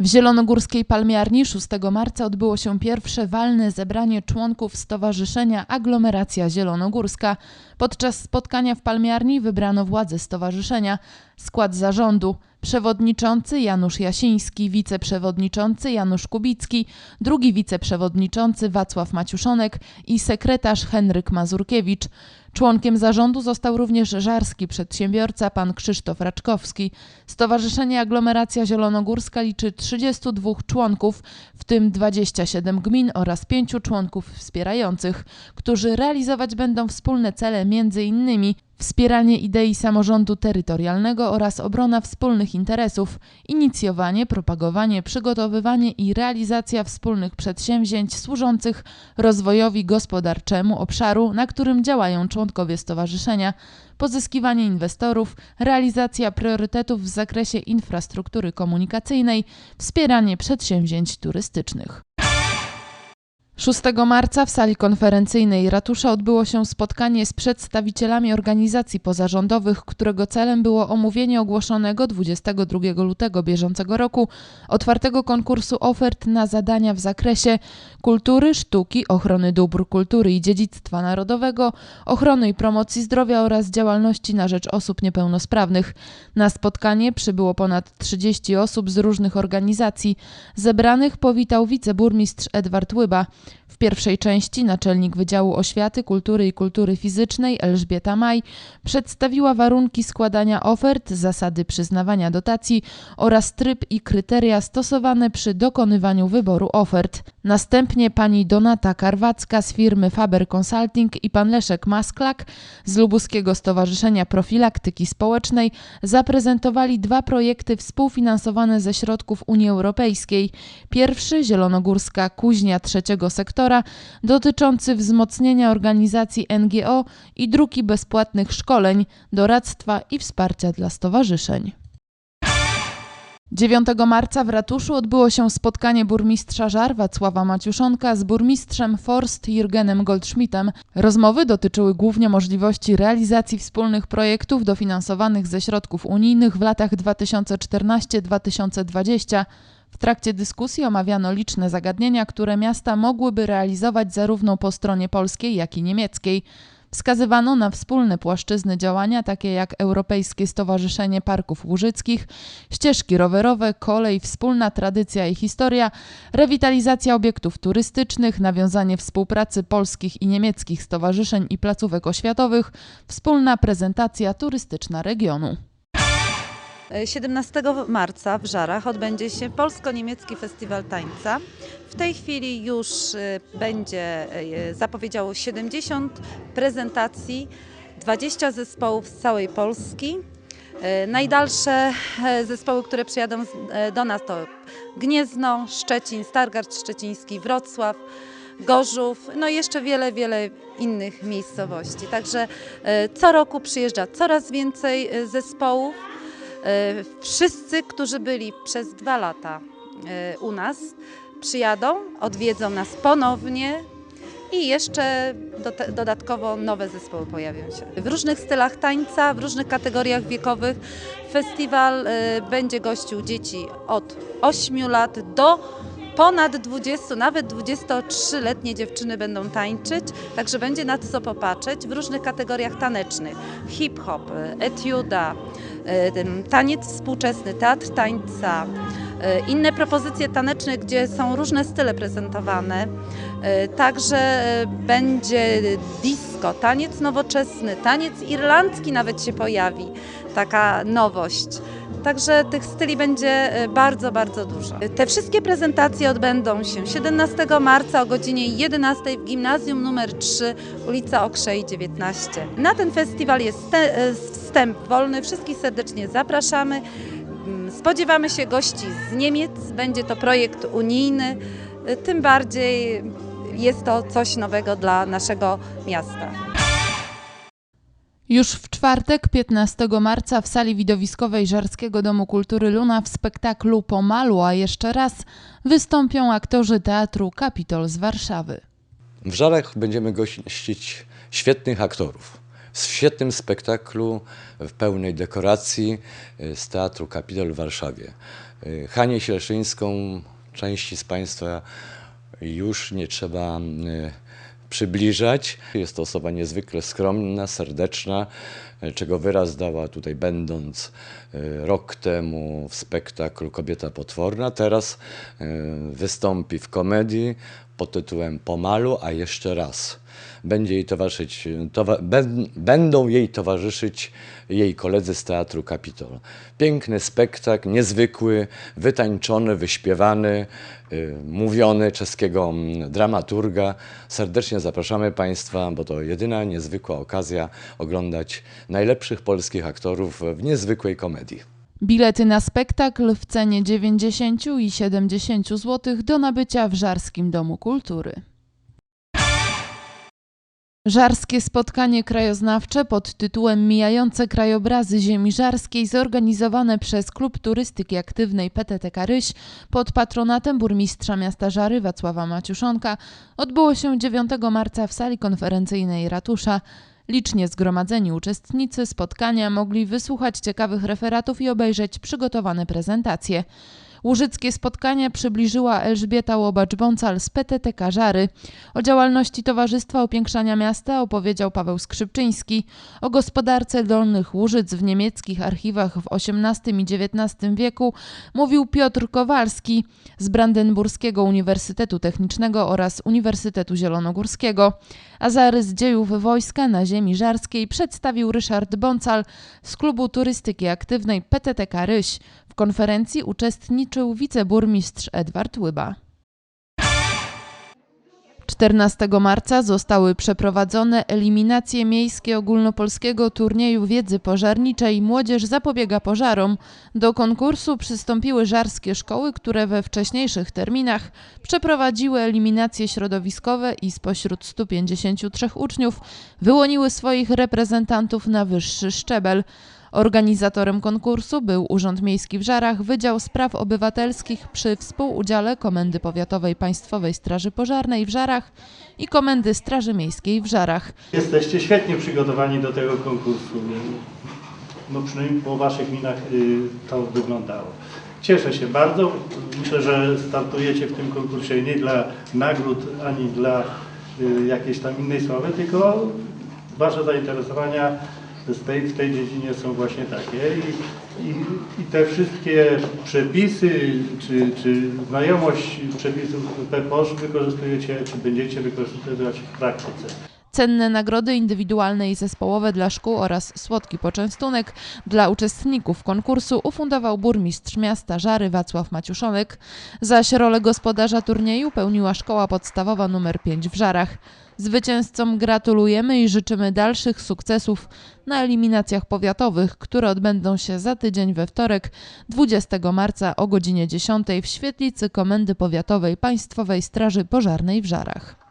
Zielonogórskiej Palmiarni 6 marca odbyło się pierwsze walne zebranie członków Stowarzyszenia Aglomeracja Zielonogórska. Podczas spotkania w Palmiarni wybrano władze stowarzyszenia, skład zarządu, przewodniczący Janusz Jasiński, wiceprzewodniczący Janusz Kubicki, drugi wiceprzewodniczący Wacław Maciuszonek i sekretarz Henryk Mazurkiewicz. Członkiem zarządu został również żarski przedsiębiorca pan Krzysztof Raczkowski. Stowarzyszenie Aglomeracja Zielonogórska liczy 32 członków, w tym 27 gmin oraz 5 członków wspierających, którzy realizować będą wspólne cele m.in. wspieranie idei samorządu terytorialnego oraz obrona wspólnych interesów, inicjowanie, propagowanie, przygotowywanie i realizacja wspólnych przedsięwzięć służących rozwojowi gospodarczemu obszaru, na którym działają członkowie stowarzyszenia, pozyskiwanie inwestorów, realizacja priorytetów w zakresie infrastruktury komunikacyjnej, wspieranie przedsięwzięć turystycznych. 6 marca w sali konferencyjnej ratusza odbyło się spotkanie z przedstawicielami organizacji pozarządowych, którego celem było omówienie ogłoszonego 22 lutego bieżącego roku otwartego konkursu ofert na zadania w zakresie kultury, sztuki, ochrony dóbr kultury i dziedzictwa narodowego, ochrony i promocji zdrowia oraz działalności na rzecz osób niepełnosprawnych. Na spotkanie przybyło ponad 30 osób z różnych organizacji. Zebranych powitał wiceburmistrz Edward Łyba. W pierwszej części naczelnik Wydziału Oświaty, Kultury i Kultury Fizycznej Elżbieta Maj przedstawiła warunki składania ofert, zasady przyznawania dotacji oraz tryb i kryteria stosowane przy dokonywaniu wyboru ofert. Następnie pani Donata Karwacka z firmy Faber Consulting i pan Leszek Masklak z Lubuskiego Stowarzyszenia Profilaktyki Społecznej zaprezentowali dwa projekty współfinansowane ze środków Unii Europejskiej. Pierwszy Zielonogórska Kuźnia trzeciego sektora dotyczący wzmocnienia organizacji NGO i druki bezpłatnych szkoleń, doradztwa i wsparcia dla stowarzyszeń. 9 marca w ratuszu odbyło się spotkanie burmistrza Żar Wacława Maciuszonka z burmistrzem Forst Jürgenem Goldschmidtem. Rozmowy dotyczyły głównie możliwości realizacji wspólnych projektów dofinansowanych ze środków unijnych w latach 2014-2020. W trakcie dyskusji omawiano liczne zagadnienia, które miasta mogłyby realizować zarówno po stronie polskiej, jak i niemieckiej. Wskazywano na wspólne płaszczyzny działania, takie jak Europejskie Stowarzyszenie Parków Łużyckich, ścieżki rowerowe, kolej, wspólna tradycja i historia, rewitalizacja obiektów turystycznych, nawiązanie współpracy polskich i niemieckich stowarzyszeń i placówek oświatowych, wspólna prezentacja turystyczna regionu. 17 marca w Żarach odbędzie się Polsko-Niemiecki Festiwal Tańca. W tej chwili już y, będzie y, zapowiedziało 70 prezentacji, 20 zespołów z całej Polski. Najdalsze e, zespoły, które przyjadą e, do nas to Gniezno, Szczecin, Stargard Szczeciński, Wrocław, Gorzów, no i jeszcze wiele, wiele innych miejscowości. Także e, co roku przyjeżdża coraz więcej e, zespołów. E, Wszyscy, którzy byli przez dwa lata e, u nas, przyjadą, odwiedzą nas ponownie i jeszcze do, dodatkowo nowe zespoły pojawią się. W różnych stylach tańca, w różnych kategoriach wiekowych festiwal e, będzie gościł dzieci od 8 lat do ponad 20, nawet 23-letnie dziewczyny będą tańczyć, także będzie na co popatrzeć w różnych kategoriach tanecznych. Hip-hop, e, etiuda, tym taniec współczesny, teatr tańca, e, inne propozycje taneczne, gdzie są różne style prezentowane. Także będzie disco, taniec nowoczesny, taniec irlandzki nawet się pojawi, taka nowość. Także tych styli będzie e, bardzo, bardzo dużo. Te wszystkie prezentacje odbędą się 17 marca o godzinie 11 w gimnazjum numer 3, ulica Okrzej 19. Na ten festiwal jest e, wstęp wolny, wszystkich serdecznie zapraszamy. Mm, Spodziewamy się gości z Niemiec, będzie to projekt unijny, e, tym bardziej jest to coś nowego dla naszego miasta. Już w czwartek, 15 marca, w sali widowiskowej Żarskiego Domu Kultury Luna w spektaklu Pomalu, a jeszcze raz wystąpią aktorzy teatru Kapitol z Warszawy. W Żarach będziemy gościć świetnych aktorów. W świetnym spektaklu w pełnej dekoracji y, z Teatru Kapitol w Warszawie. Y, Hanię Śleszyńską części z Państwa już nie trzeba y, przybliżać. Jest to osoba niezwykle skromna, serdeczna, czego wyraz dała tutaj będąc y, rok temu w spektaklu Kobieta Potworna. Teraz y, wystąpi w komedii pod tytułem Pomalu, a jeszcze raz. Będzie jej towarzyszyć, towa, ben, będą jej towarzyszyć jej koledzy z Teatru Kapitol. Piękny spektakl, niezwykły, wytańczony, wyśpiewany, y, mówiony czeskiego dramaturga. Serdecznie zapraszamy Państwa, bo to jedyna niezwykła okazja oglądać najlepszych polskich aktorów w niezwykłej komedii. Bilety na spektakl w cenie 90 i 70 zł do nabycia w Żarskim Domu Kultury. Żarskie spotkanie krajoznawcze pod tytułem Mijające krajobrazy ziemi żarskiej zorganizowane przez Klub Turystyki Aktywnej PTTK Ryś pod patronatem burmistrza miasta Żary Wacława Maciuszonka odbyło się 9 marca w sali konferencyjnej ratusza. Licznie zgromadzeni uczestnicy spotkania mogli wysłuchać ciekawych referatów i obejrzeć przygotowane prezentacje. Łużyckie spotkania przybliżyła Elżbieta Łobacz-Bącal z PTTK Żary. O działalności Towarzystwa Upiększania Miasta opowiedział Paweł Skrzypczyński. O gospodarce Dolnych Łużyc w niemieckich archiwach w XVIII i XIX wieku mówił Piotr Kowalski z Brandenburskiego Uniwersytetu Technicznego oraz Uniwersytetu Zielonogórskiego. A zarys dziejów wojska na ziemi żarskiej przedstawił Ryszard Bącal z Klubu Turystyki Aktywnej PTTK Ryś. W konferencji uczestniczył wiceburmistrz Edward Łyba. 14 marca zostały przeprowadzone eliminacje miejskie ogólnopolskiego turnieju wiedzy pożarniczej Młodzież zapobiega pożarom. Do konkursu przystąpiły żarskie szkoły, które we wcześniejszych terminach przeprowadziły eliminacje środowiskowe i spośród 153 uczniów wyłoniły swoich reprezentantów na wyższy szczebel. Organizatorem konkursu był Urząd Miejski w Żarach, Wydział Spraw Obywatelskich przy współudziale Komendy Powiatowej Państwowej Straży Pożarnej w Żarach i Komendy Straży Miejskiej w Żarach. Jesteście świetnie przygotowani do tego konkursu. No przynajmniej po waszych minach y, to wyglądało. Cieszę się bardzo. Myślę, że startujecie w tym konkursie nie dla nagród ani dla y, jakiejś tam innej sławy, tylko wasze zainteresowania tej, w tej dziedzinie są właśnie takie i, i, i te wszystkie przepisy czy, czy znajomość przepisów PPOŚ wykorzystujecie, czy będziecie wykorzystywać w praktyce. Cenne nagrody indywidualne i zespołowe dla szkół oraz słodki poczęstunek dla uczestników konkursu ufundował burmistrz miasta Żary Wacław Maciuszonek. Zaś rolę gospodarza turnieju pełniła szkoła podstawowa nr 5 w Żarach. Zwycięzcom gratulujemy i życzymy dalszych sukcesów na eliminacjach powiatowych, które odbędą się za tydzień we wtorek 20 marca o godzinie 10 w świetlicy Komendy Powiatowej Państwowej Straży Pożarnej w Żarach.